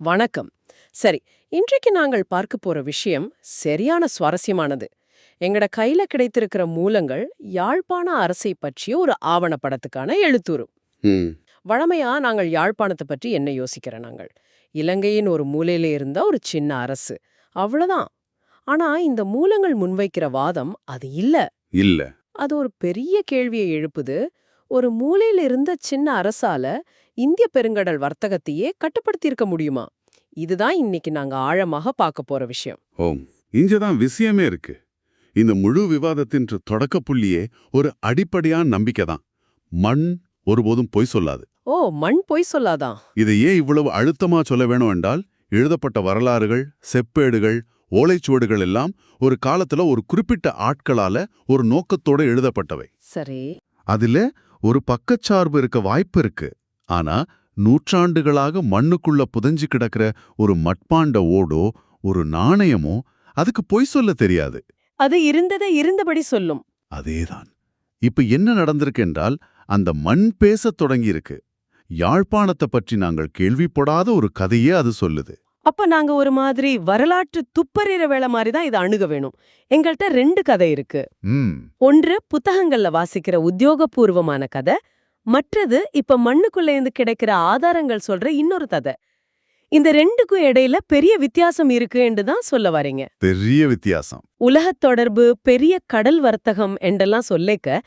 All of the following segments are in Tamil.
வணக்கம். சரி இன்றைக்கு நாங்கள் பார்க்க போற விஷயம் சரியான சுவாரஸ்யமானது. எங்கட கையில கிடைத்திருக்கிற மூலங்கள் யாழ்ப்பாண அரசை பற்றிய ஒரு ஆவணப்படத்துக்கான எழுத்துரு. வழமையா நாங்கள் யாழ்ப்பாணத்தை பற்றி என்ன யோசிக்கிற நாங்கள்? இலங்கையின் ஒரு மூலையில இருந்த ஒரு சின்ன அரசு. அவ்வளவுதான் ஆனா இந்த மூலங்கள் முன்வைக்கிற வாதம் அது இல்ல. இல்ல. அது ஒரு பெரிய கேள்வியை எழுப்புது. ஒரு மூலையில இருந்த சின்ன அரசால இந்திய பெருங்கடல் வர்த்தகத்தையே கட்டுப்படுத்தியிருக்க முடியுமா? இதுதான் இன்னைக்கு நாங்க ஆழமாக பார்க்க போற விஷயம். ஓம் இங்கதான் விஷயமே இருக்கு. இந்த முழு விவாதத்தின் தொடக்க புள்ளியே ஒரு அடிப்படையான நம்பிக்கை தான் மண் ஒருபோதும் பொய் சொல்லாது. ஓ மண் பொய் சொல்லாதான் இதை ஏன் இவ்வளவு அழுத்தமா சொல்ல வேணும் என்றால் எழுதப்பட்ட வரலாறுகள் செப்பேடுகள் ஓலைச்சுவடுகள் எல்லாம் ஒரு காலத்துல ஒரு குறிப்பிட்ட ஆட்களால ஒரு நோக்கத்தோட எழுதப்பட்டவை. சரி. அதுல ஒரு பக்கச்சார்பு இருக்க வாய்ப்பு இருக்கு. ஆனா நூற்றாண்டுகளாக மண்ணுக்குள்ள புதைஞ்சு கிடக்கிற ஒரு மட்பாண்ட ஓடோ ஒரு நாணயமோ அதுக்கு பொய் சொல்ல தெரியாது. அது இருந்ததை இருந்தபடி சொல்லும். அதேதான். இப்ப என்ன நடந்திருக்கு என்றால் அந்த மண் பேசத் தொடங்கியிருக்கு. யாழ்ப்பாணத்தை பற்றி நாங்கள் கேள்விப்படாத ஒரு கதையே அது சொல்லுது. அப்ப நாங்க ஒரு மாதிரி வரலாற்று துப்பறிற வேலை மாதிரி தான் இதை அணுக வேணும். எங்கள்கிட்ட ரெண்டு கதை இருக்கு. ஒன்று புத்தகங்கள்ல வாசிக்கிற உத்தியோகபூர்வமான கதை. மற்றது இப்ப மண்ணுக்குள்ள இருந்து கிடைக்கிற ஆதாரங்கள் சொல்ற இன்னொரு கதை இந்த ரெண்டுக்கும் இடையில பெரிய வித்தியாசம் இருக்கு என்று தான் சொல்ல வரீங்க. பெரிய வித்தியாசம். உலகத் தொடர்பு பெரிய கடல் வர்த்தகம் என்றெல்லாம் சொல்லிக்க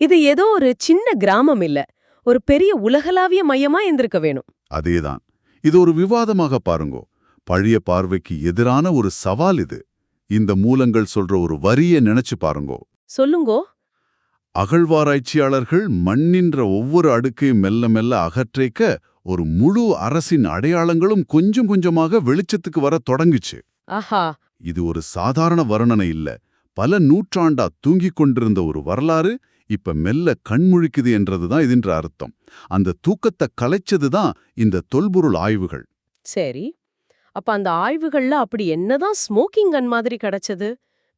இது ஏதோ ஒரு சின்ன கிராமம் இல்ல. ஒரு பெரிய உலகளாவிய மையமா இருந்திருக்க வேணும். அதேதான். இது ஒரு விவாதமாக பாருங்கோ. பழைய பார்வைக்கு எதிரான ஒரு சவால் இது. இந்த மூலங்கள் சொல்ற ஒரு வரிய நினைச்சு பாருங்கோ. சொல்லுங்கோ. அகழ்வாராய்ச்சியாளர்கள் மண்ணின்ற ஒவ்வொரு அடுக்கையும் மெல்ல மெல்ல அகற்றைக்க ஒரு முழு அரசின் அடையாளங்களும் கொஞ்சம் கொஞ்சமாக வெளிச்சத்துக்கு வர தொடங்குச்சு. ஆஹா. இது ஒரு சாதாரண வர்ணனை இல்ல. பல நூற்றாண்டா தூங்கிக் கொண்டிருந்த ஒரு வரலாறு இப்ப மெல்ல கண்முழிக்குது என்றதுதான் இதுன்ற அர்த்தம். அந்த தூக்கத்தை கலைச்சதுதான் இந்த தொல்பொருள் ஆய்வுகள். சரி. அப்ப அந்த ஆய்வுகள்ல அப்படி என்னதான் ஸ்மோக்கிங் கன் மாதிரி கிடைச்சது?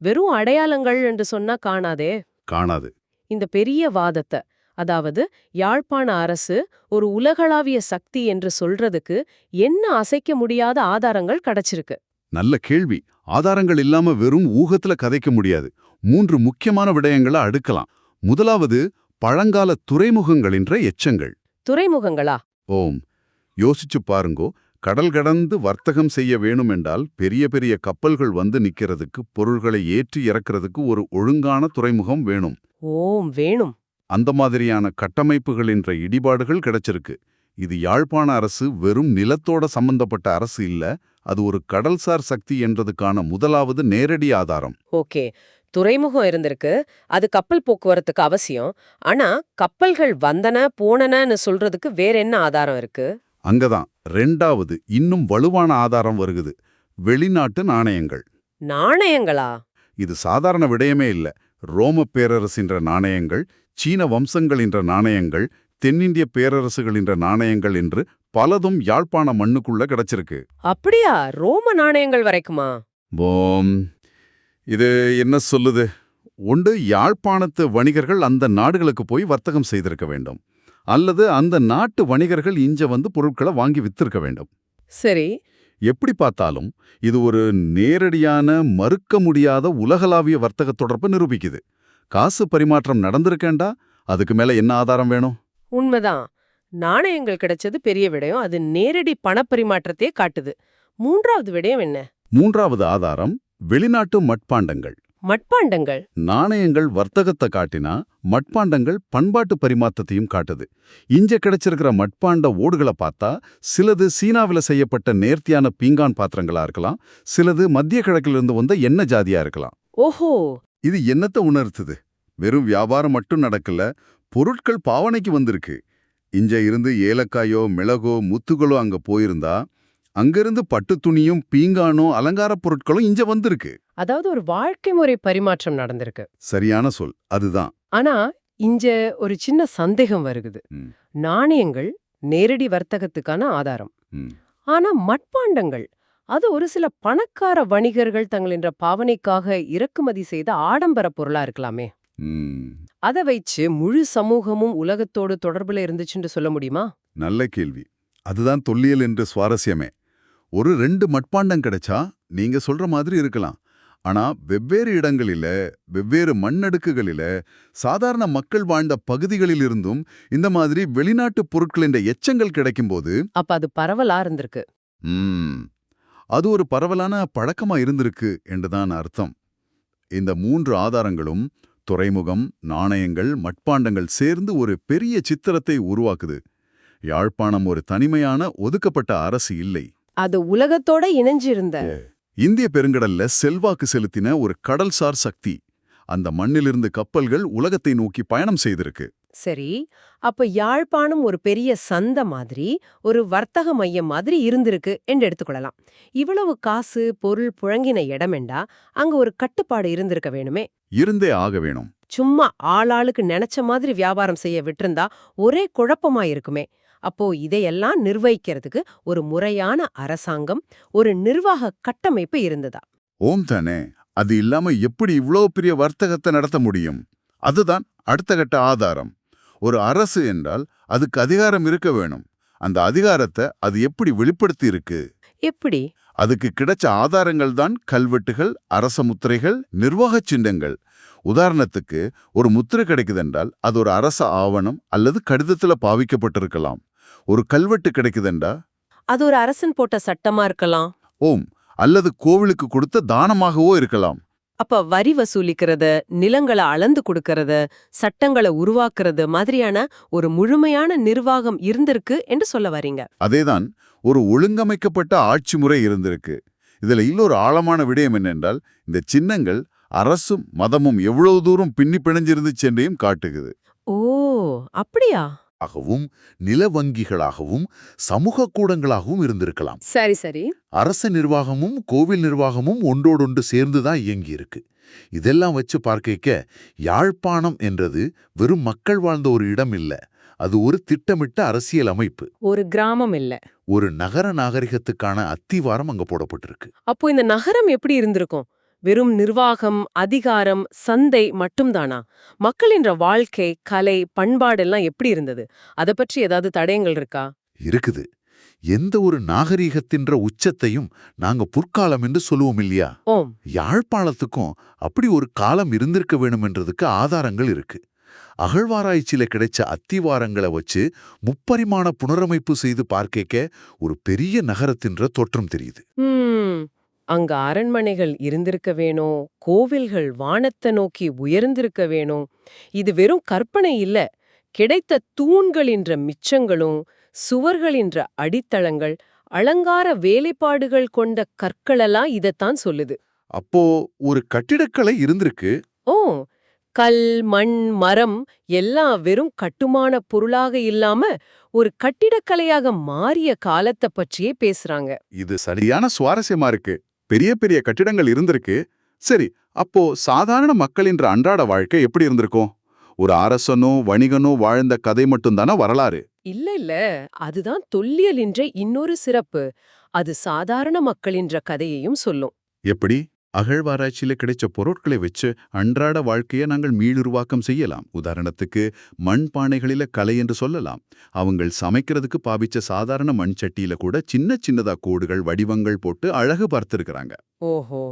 வெறும் அடையாளங்கள் என்று சொன்னா காணாதே. காணாது. இந்த பெரிய வாதத்தை அதாவது யாழ்ப்பாண அரசு ஒரு உலகளாவிய சக்தி என்று சொல்றதுக்கு என்ன அசைக்க முடியாத ஆதாரங்கள் கிடைச்சிருக்கு? நல்ல கேள்வி. ஆதாரங்கள் இல்லாம வெறும் ஊகத்துல கதைக்க முடியாது. மூன்று முக்கியமான விடயங்களை அடுக்கலாம். முதலாவது பழங்கால துறைமுகங்களின்ற எச்சங்கள். துறைமுகங்களா? ஓம். யோசிச்சு பாருங்கோ. கடல் கடந்து வர்த்தகம் செய்ய வேணுமென்றால் பெரிய பெரிய கப்பல்கள் வந்து நிக்கிறதுக்கு பொருள்களை ஏற்றி இறக்கிறதுக்கு ஒரு ஒழுங்கான துறைமுகம் வேணும். ஓம் வேணும். அந்த மாதிரியான கட்டமைப்புகளின்ற இடிபாடுகள் கிடைச்சிருக்கு. இது யாழ்ப்பாண அரசு வெறும் நிலத்தோட சம்பந்தப்பட்ட அரசு இல்ல அது ஒரு கடல்சார் சக்தி என்றதுக்கான முதலாவது நேரடி ஆதாரம். ஓகே. துறைமுகம் இருந்திருக்கு அது கப்பல் போக்குவரத்துக்கு அவசியம். ஆனா கப்பல்கள் வந்தன போனனன்னு சொல்றதுக்கு வேற என்ன ஆதாரம் இருக்கு? அங்கதான். ரெண்டாவது இன்னும் வலுவான ஆதாரம் வருகுது. வெளிநாட்டு நாணயங்கள். நாணயங்களா? இது சாதாரண விடயமே இல்ல. ரோம பேரரசின்ற நாணயங்கள் சீன வம்சங்களின்ற நாணயங்கள் தென்னிந்திய பேரரசுகளின்ற நாணயங்கள் என்று பலதும் யாழ்ப்பாண மண்ணுக்குள்ள கிடைச்சிருக்கு. அப்படியா? ரோம நாணயங்கள் வரைக்குமா? போம். இது என்ன சொல்லுது? ஒன்று யாழ்ப்பாணத்து வணிகர்கள் அந்த நாடுகளுக்கு போய் வர்த்தகம் செய்திருக்க வேண்டும். அல்லது அந்த நாட்டு வணிகர்கள் இஞ்ச வந்து பொருட்களை வாங்கி வித்திருக்க வேண்டும். சரி. எப்படி பார்த்தாலும் இது ஒரு நேரடியான மறுக்க முடியாத உலகளாவிய வர்த்தக தொடர்பை நிரூபிக்குது. காசு பரிமாற்றம் நடந்திருக்கேண்டா அதுக்கு மேல என்ன ஆதாரம் வேணும்? உண்மைதான். நாணயங்கள் கிடைச்சது பெரிய விடயம் அது நேரடி பணப்பரிமாற்றத்தையே காட்டுது. மூன்றாவது விடயம் என்ன? மூன்றாவது ஆதாரம் வெளிநாட்டு மட்பாண்டங்கள். மட்பாண்டங்கள். நாணயங்கள் வர்த்தகத்தை காட்டினா மட்பாண்டங்கள் பண்பாட்டு பரிமாற்றத்தையும் காட்டுது. இஞ்ச கிடைச்சிருக்கிற மட்பாண்ட ஓடுகளை பார்த்தா சிலது சீனாவில செய்யப்பட்ட நேர்த்தியான பீங்கான் பாத்திரங்களா இருக்கலாம் சிலது மத்திய கிழக்கிலிருந்து வந்த எண்ணெய் ஜாதியா இருக்கலாம். ஓஹோ! இது என்னத்தை உணர்த்துது. வெறும் வியாபாரம் மட்டும் நடக்கல பொருட்கள் பாவனைக்கு வந்திருக்கு. இஞ்ச இருந்து ஏலக்காயோ மிளகோ முத்துகளோ அங்க போயிருந்தா அங்கிருந்து பட்டுத் துணியும் பீங்கானோ அலங்காரப் பொருட்களும் இஞ்ச வந்திருக்கு. அதாவது ஒரு வாழ்க்கை முறை பரிமாற்றம் நடந்திருக்கு. சரியான சொல். அதுதான். ஆனா இங்க ஒரு சின்ன சந்தேகம் வருகுது. நாணயங்கள் நேரடி வர்த்தகத்துக்கான ஆதாரம். ஆனா மட்பாண்டங்கள் அது ஒரு சில பணக்கார வணிகர்கள் தங்களின்ற பாவனைக்காக இறக்குமதி செய்த ஆடம்பர பொருளா இருக்கலாமே. அதை வச்சு முழு சமூகமும் உலகத்தோடு தொடர்புல இருந்துச்சுன்னு சொல்ல முடியுமா? நல்ல கேள்வி. அதுதான் தொல்லியல் என்று சுவாரஸ்யமே. ஒரு ரெண்டு மட்பாண்டம் கிடைச்சா நீங்க சொல்ற மாதிரி இருக்கலாம். ஆனா வெவ்வேறு இடங்களில வெவ்வேறு மண்ணடுக்குகளில சாதாரண மக்கள் வாழ்ந்த பகுதிகளிலிருந்தும் இந்த மாதிரி வெளிநாட்டு பொருட்களின் எச்சங்கள் கிடைக்கும்போது அப்ப அது பரவலா இருந்திருக்கு. ம், அது ஒரு பரவலான பழக்கமா இருந்திருக்கு என்றுதான் அர்த்தம். இந்த மூன்று ஆதாரங்களும் துறைமுகம் நாணயங்கள் மட்பாண்டங்கள் சேர்ந்து ஒரு பெரிய சித்திரத்தை உருவாக்குது. யாழ்ப்பாணம் ஒரு தனிமையான ஒதுக்கப்பட்ட அரசு இல்லை. அது உலகத்தோட இணைஞ்சிருந்த இந்திய பெருங்கடல்ல செல்வாக்கு செலுத்தின ஒரு கடல்சார் சக்தி. அந்த மண்ணிலிருந்து கப்பல்கள் உலகத்தை நோக்கி பயணம் செய்திருக்கு. சரி அப்ப யாழ்ப்பாணம் ஒரு பெரிய சந்த மாதிரி ஒரு வர்த்தக மையம் மாதிரி இருந்திருக்கு என்று எடுத்துக்கொள்ளலாம். இவ்வளவு காசு பொருள் புழங்கின இடமெண்டா அங்க ஒரு கட்டுப்பாடு இருந்திருக்க வேணுமே. இருந்தே ஆக வேணும். சும்மா ஆளாளுக்கு நினைச்ச மாதிரி வியாபாரம் செய்ய விட்டிருந்தா ஒரே குழப்பமா இருக்குமே அப்போ இதையெல்லாம் நிர்வகிக்கிறதுக்கு ஒரு முறையான அரசாங்கம் ஒரு நிர்வாக கட்டமைப்பு இருந்ததா? ஓம் தானே. அது இல்லாம எப்படி இவ்ளோ பெரிய வர்த்தகத்தை நடத்த முடியும்? அதுதான் அடுத்த கட்ட ஆதாரம். ஒரு அரசு என்றால் அதுக்கு அதிகாரம் இருக்க வேணும். அந்த அதிகாரத்தை அது எப்படி வெளிப்படுத்தி இருக்கு எப்படி? அதுக்கு கிடைச்ச ஆதாரங்கள் தான் கல்வெட்டுகள் அரச முத்திரைகள் நிர்வாகச் சின்னங்கள். உதாரணத்துக்கு ஒரு முத்திரை கிடைக்குதென்றால் அது ஒரு அரச ஆவணம் அல்லது கடிதத்துல பாவிக்கப்பட்டிருக்கலாம். ஒரு கல்வெட்டு கிடைக்குதென்றா அது ஒரு அரசன் போட்ட சட்டமா இருக்கலாம். ஓம். அல்லது கோவிலுக்கு கொடுத்த தானமாகவோ இருக்கலாம். அப்ப வரி வசூலிக்கிறது நிலங்களை அளந்து கொடுக்கறது சட்டங்களை உருவாக்குறது மாதிரியான ஒரு முழுமையான நிர்வாகம் இருந்திருக்கு என்று சொல்ல வரீங்க. அதேதான் ஒரு ஒழுங்கமைக்கப்பட்ட ஆட்சி முறை இருந்திருக்கு. இதுல இன்னொரு ஆழமான விடயம் என்னென்றால் இந்த சின்னங்கள் அரசும் மதமும் எவ்வளவு தூரம் பின்னி பிணைஞ்சிருந்துச்சு என்றையும் காட்டுகிறது. ஓ அப்படியா? ஆகவும் நில வங்கிகளாகவும் சமூக கூடங்களாகவும் இருந்திருக்கலாம். சரி சரி. அரச நிர்வாகமும் கோவில் நிர்வாகமும் ஒன்றோடொன்று சேர்ந்துதான் இயங்கி இருக்கு இதெல்லாம் வச்சு பார்க்க யாழ்ப்பாணம் என்றது வெறும் மக்கள் வாழ்ந்த ஒரு இடம் இல்ல. அது ஒரு திட்டமிட்ட அரசியல் அமைப்பு. ஒரு கிராமம் இல்ல. ஒரு நகர நாகரிகத்துக்கான அத்திவாரம் அங்க போடப்பட்டிருக்கு. அப்போ இந்த நகரம் எப்படி இருந்திருக்கும்? வெறும் நிர்வாகம் அதிகாரம் சந்தை மட்டும்தானா? மக்களின்ற வாழ்க்கை கலை பண்பாடெல்லாம் எப்படி இருந்தது? அத பற்றி ஏதாவது தடயங்கள் இருக்கா? இருக்குது. எந்த ஒரு நாகரிகத்தின்ற உச்சத்தையும் நாங்க புற்காலம் என்று சொல்லுவோம் இல்லையா? ஓம். யாழ்ப்பாணத்துக்கும் அப்படி ஒரு காலம் இருந்திருக்க வேணுமென்றதுக்கு ஆதாரங்கள் இருக்கு. அகழ்வாராய்ச்சியில கிடைச்ச அத்திவாரங்களை வச்சு முப்பரிமாண புனரமைப்பு செய்து பார்க்க ஒரு பெரிய நகரத்தின்ற தோற்றம் தெரியுது. அங்க அரண்மனைகள் இருந்திருக்க வேணும் கோவில்கள் வானத்தை நோக்கி உயர்ந்திருக்க வேணும். இது வெறும் கற்பனை இல்ல. கிடைத்த தூண்களின்ற மிச்சங்களும் சுவர்களின்ற அடித்தளங்கள் அலங்கார வேலைப்பாடுகள் கொண்ட கற்களெல்லாம் இதத்தான் சொல்லுது. அப்போ ஒரு கட்டிடக்கலை இருந்திருக்கு. ஓ! கல் மண் மரம் எல்லாம் வெறும் கட்டுமான பொருளாக இல்லாம ஒரு கட்டிடக்கலையாக மாறிய காலத்தை பற்றியே பேசுறாங்க. இது சரியான சுவாரஸ்யமா இருக்கு. பெரிய பெரிய கட்டிடங்கள் இருந்திருக்கு. சரி அப்போ சாதாரண மக்களின்ற அன்றாட வாழ்க்கை எப்படி இருந்திருக்கும்? ஒரு அரசனோ வணிகனோ வாழ்ந்த கதை மட்டும்தானே வரலாறு? இல்ல இல்ல. அதுதான் தொல்லியலின்ற இன்னொரு சிறப்பு. அது சாதாரண மக்களின்ற கதையையும் சொல்லும். எப்படி? அகழ்வாராய்ச்சியில கிடைச்ச பொருட்களை வச்சு அன்றாட வாழ்க்கையை நாங்கள் மீளுருவாக்கம் செய்யலாம். உதாரணத்துக்கு மண் பானைகளில கலை என்று சொல்லலாம். அவங்கள் சமைக்கிறதுக்கு பாவிச்ச சாதாரண மண் சட்டியில கூட சின்ன சின்னதா கோடுகள் வடிவங்கள் போட்டு அழகு பார்த்திருக்கிறாங்க. ஓஹோ.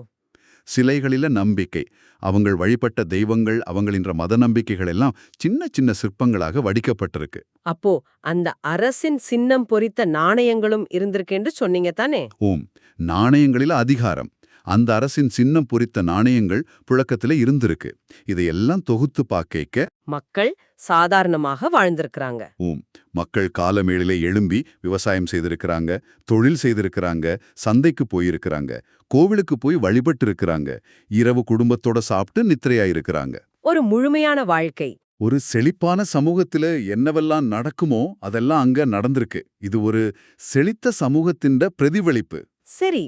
சிலைகளில நம்பிக்கை. அவங்கள் வழிபட்ட தெய்வங்கள் அவங்களின்ற மத நம்பிக்கைகள் எல்லாம் சின்ன சின்ன சிற்பங்களாக வடிக்கப்பட்டிருக்கு. அப்போ அந்த அரசின் சின்னம் பொறித்த நாணயங்களும் இருந்திருக்கேன்னு சொன்னீங்க தானே? ஓம். நாணயங்களில அதிகாரம். அந்த அரசின் சின்னம் பொறித்த நாணயங்கள் புழக்கத்துல இருந்திருக்கு. இதையெல்லாம் தொகுத்து பார்க்க மக்கள் சாதாரணமாக வாழ்ந்திருக்கிறாங்க. ஓம் மக்கள் காலமேளிலே எழும்பி விவசாயம் செய்திருக்கிறாங்க தொழில் செய்திருக்கிறாங்க சந்தைக்கு போயிருக்கிறாங்க கோவிலுக்கு போய் வழிபட்டு இருக்கிறாங்க இரவு குடும்பத்தோட சாப்பிட்டு நித்திரையாயிருக்கிறாங்க. ஒரு முழுமையான வாழ்க்கை. ஒரு செழிப்பான சமூகத்துல என்னவெல்லாம் நடக்குமோ அதெல்லாம் அங்க நடந்திருக்கு. இது ஒரு செழித்த சமூகத்தின் பிரதிபலிப்பு. சரி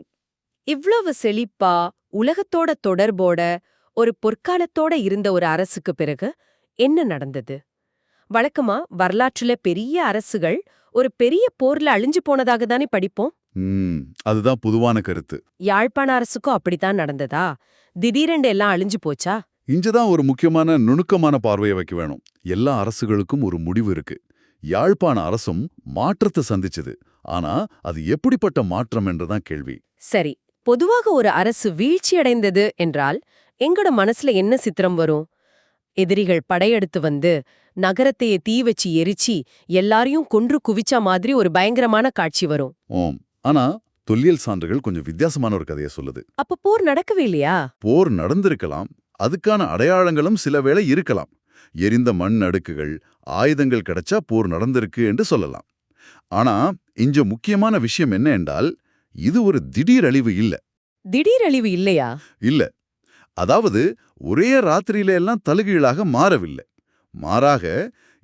இவ்வளவு செழிப்பா உலகத்தோட தொடர்போட ஒரு பொற்காலத்தோட இருந்த ஒரு அரசுக்கு பிறகு என்ன நடந்தது? வழக்கமா வரலாற்றுல பெரிய அரசுகள் ஒரு பெரிய போர்ல அழிஞ்சு போனதாக தானே படிப்போம்? அதுதான் பொதுவான கருத்து. யாழ்ப்பாண அரசுக்கும் அப்படித்தான் நடந்ததா? திடீரென்று எல்லாம் அழிஞ்சு போச்சா? இங்கதான் ஒரு முக்கியமான நுணுக்கமான பார்வையை வைக்க வேணும். எல்லா அரசுகளுக்கும் ஒரு முடிவு இருக்கு. யாழ்ப்பாண அரசும் மாற்றத்தை சந்திச்சது. ஆனா அது எப்படிப்பட்ட மாற்றம் என்றுதான் கேள்வி. சரி பொதுவாக ஒரு அரசு வீழ்ச்சியடைந்தது என்றால் எங்கட மனசுல என்ன சித்திரம் வரும்? எதிரிகள் படையெடுத்து வந்து நகரத்தையே தீ வச்சு எரிச்சி எல்லாரையும் கொன்று குவிச்சா மாதிரி ஒரு பயங்கரமான காட்சி வரும். ஓம். ஆனா தொல்லியல் சான்றுகள் கொஞ்சம் வித்தியாசமான ஒரு கதையை சொல்லுது. அப்ப போர் நடக்கவே இல்லையா? போர் நடந்திருக்கலாம். அதுக்கான அடையாளங்களும் சில வேளை இருக்கலாம். எரிந்த மண் அடுக்குகள் ஆயுதங்கள் கிடைச்சா போர் நடந்திருக்கு என்று சொல்லலாம். ஆனா இங்க முக்கியமான விஷயம் என்ன என்றால் இது ஒரு திடீர் அழிவு இல்ல. திடீர் அழிவு இல்லையா? இல்ல. அதாவது ஒரே ராத்திரியில எல்லாம் தலுகீழாக மாறவில்லை. மாறாக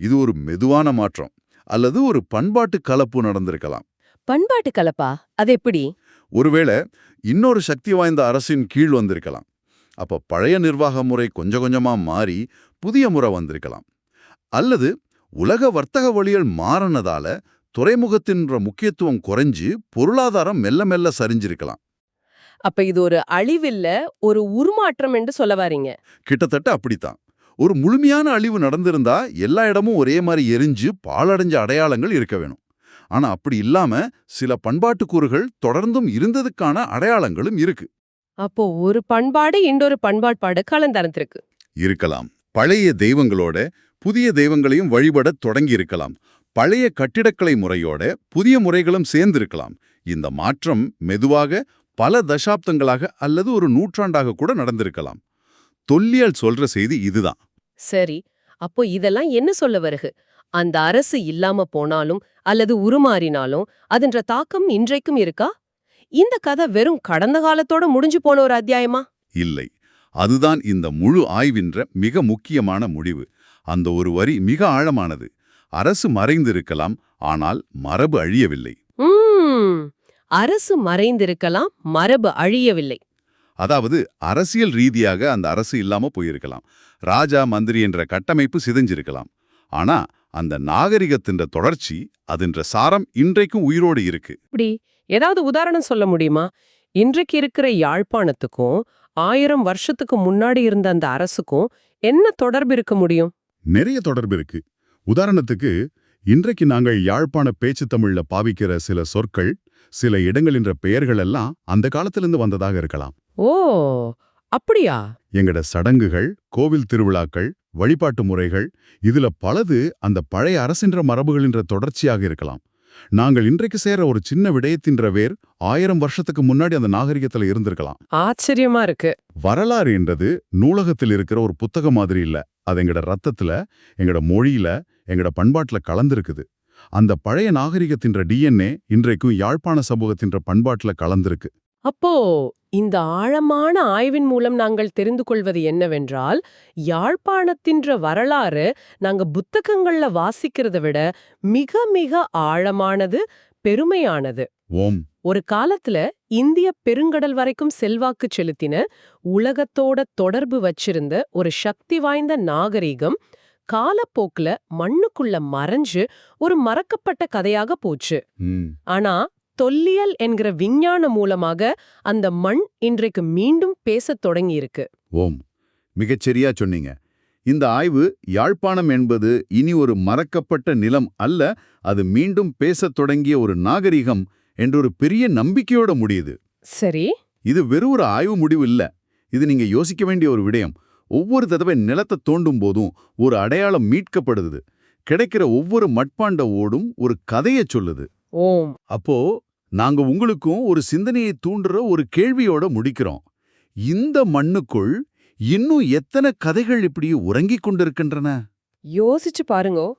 இது ஒரு மெதுவான மாற்றம் அல்லது ஒரு பண்பாட்டு கலப்பு நடந்திருக்கலாம். பண்பாட்டு கலப்பா? அது எப்படி? ஒருவேளை இன்னொரு சக்தி வாய்ந்த அரசின் கீழ் வந்திருக்கலாம். அப்ப பழைய நிர்வாக முறை கொஞ்சம் கொஞ்சமா மாறி புதிய முறை வந்திருக்கலாம். அல்லது உலக வர்த்தக வழிகள் மாறினதால துறைமுகத்தின்ற முக்கியத்துவம் குறைஞ்சு பொருளாதாரம் மெல்ல மெல்ல சரிஞ்சிருக்கலாம். அப்ப இது ஒரு அழிவில்ல ஒரு உருமாற்றம் என்று சொல்ல வாரீங்க. கிட்டத்தட்ட அப்படித்தான். ஒரு முழுமையான அழிவு நடந்திருந்தா எல்லா இடமும் ஒரே மாதிரி எரிஞ்சு பாழடைஞ்ச அடையாளங்கள் இருக்க வேணும். ஆனா அப்படி இல்லாம சில பண்பாட்டு கூறுகள் தொடர்ந்தும் இருந்ததுக்கான அடையாளங்களும் இருக்கு. அப்போ ஒரு பண்பாடு இன்னொரு பண்பாட்பாடு கலந்தரத்திருக்கு இருக்கலாம். பழைய தெய்வங்களோட புதிய தெய்வங்களையும் வழிபடத் தொடங்கி இருக்கலாம் பழைய கட்டிடக்கலை முறையோட புதிய முறைகளும் சேர்ந்திருக்கலாம். இந்த மாற்றம் மெதுவாக பல தசாப்தங்களாக அல்லது ஒரு நூற்றாண்டாக கூட நடந்திருக்கலாம். தொல்லியல் சொல்ற செய்தி இதுதான். சரி அப்போ இதெல்லாம் என்ன சொல்ல வருகு? அந்த அரசு இல்லாம போனாலும் அல்லது உருமாறினாலும் அதன்ற தாக்கம் இன்றைக்கும் இருக்கா? இந்த கதை வெறும் கடந்த காலத்தோட முடிஞ்சு போன ஒரு அத்தியாயமா? இல்லை அதுதான் இந்த முழு ஆய்வின்ற மிக முக்கியமான முடிவு. அந்த ஒரு வரி மிக ஆழமானது. அரசு மறைந்திருக்கலாம் ஆனால் மரபு அழியவில்லை. அரசு மறைந்திருக்கலாம் மரபு அழியவில்லை. அதாவது அரசியல் ரீதியாக அந்த அரசு இல்லாம போயிருக்கலாம். ராஜா மந்திரி என்ற கட்டமைப்பு சிதைஞ்சிருக்கலாம். ஆனா அந்த நாகரிகத்தின்ற தொடர்ச்சி அதின்ற சாரம் இன்றைக்கும் உயிரோடு இருக்கு. இப்படி ஏதாவது உதாரணம் சொல்ல முடியுமா? இன்றைக்கு இருக்கிற யாழ்ப்பாணத்துக்கும் ஆயிரம் வருஷத்துக்கு முன்னாடி இருந்த அந்த அரசுக்கும் என்ன தொடர்பு இருக்க முடியும்? நிறைய தொடர்பு இருக்கு. உதாரணத்துக்கு இன்றைக்கு நாங்கள் யாழ்ப்பாண பேச்சு தமிழ்ல பாவிக்கிற சில சொற்கள் சில இடங்களின்ற பெயர்கள் எல்லாம் அந்த காலத்திலிருந்து வந்ததாக இருக்கலாம். ஓ அப்படியா? எங்கட சடங்குகள் கோவில் திருவிழாக்கள் வழிபாட்டு முறைகள் இதுல பலது அந்த பழைய அரசின்ற மரபுகளின்ற தொடர்ச்சியாக இருக்கலாம். நாங்கள் இன்றைக்கு சேர ஒரு சின்ன விடயத்தின்ற வேர் ஆயிரம் வருஷத்துக்கு முன்னாடி அந்த நாகரிகத்துல இருந்திருக்கலாம். ஆச்சரியமா இருக்கு. வரலாறு என்றது நூலகத்தில் இருக்கிற ஒரு புத்தகம் மாதிரி இல்ல. அது எங்கட ரத்தத்துல எங்கட மொழியில எங்கட பண்பாட்டுல கலந்திருக்குது. அந்த பழைய நாகரிகத்தின்ற டிஎன்ஏ இன்றைக்கும் யாழ்ப்பாண சமூகத்தின்ற பண்பாட்டுல கலந்திருக்கு. அப்போ இந்த ஆழமான ஆய்வின் மூலம் நாங்கள் தெரிந்து கொள்வது என்னவென்றால் யாழ்ப்பாணத்தின்ற வரலாறு நாங்க புத்தகங்கள்ல வாசிக்கிறத விட மிக மிக ஆழமானது பெருமையானது. ஒரு காலத்துல இந்திய பெருங்கடல் வரைக்கும் செல்வாக்கு செலுத்தின உலகத்தோட தொடர்பு வச்சிருந்த ஒரு சக்தி வாய்ந்த நாகரிகம் காலப்போக்குல மண்ணுக்குள்ள மறைஞ்சு ஒரு மறக்கப்பட்ட கதையாக போச்சு. ஆனா தொல்லியல் என்கிற விஞ்ஞானம் மூலமாக அந்த மண் இன்றைக்கு மீண்டும் பேசத் தொடங்கி இருக்கு ஓம் மிகச்சரியா சொன்னீங்க. இந்த ஆய்வு யாழ்ப்பாணம் என்பது இனி ஒரு மறக்கப்பட்ட நிலம் அல்ல அது மீண்டும் பேசத் தொடங்கிய ஒரு நாகரிகம் என்ற ஒரு பெரிய நம்பிக்கையோட முடியுது. சரி. இது வெறும் ஒரு ஆய்வு முடிவு இல்ல. இது நீங்க யோசிக்க வேண்டிய ஒரு விடயம். ஒவ்வொரு தடவை நிலத்தை தோண்டும் போதும் ஒரு அடையாளம் மீட்கப்படுது. கிடைக்கிற ஒவ்வொரு மட்பாண்ட ஓடும் ஒரு கதையை சொல்லுது. ஓம். அப்போ நாங்க உங்களுக்கும் ஒரு சிந்தனையை தூண்டுற ஒரு கேள்வியோட முடிக்கிறோம். இந்த மண்ணுக்குள் இன்னும் எத்தனை கதைகள் இப்படி உறங்கிக் கொண்டிருக்கின்றன? யோசிச்சு பாருங்கோ.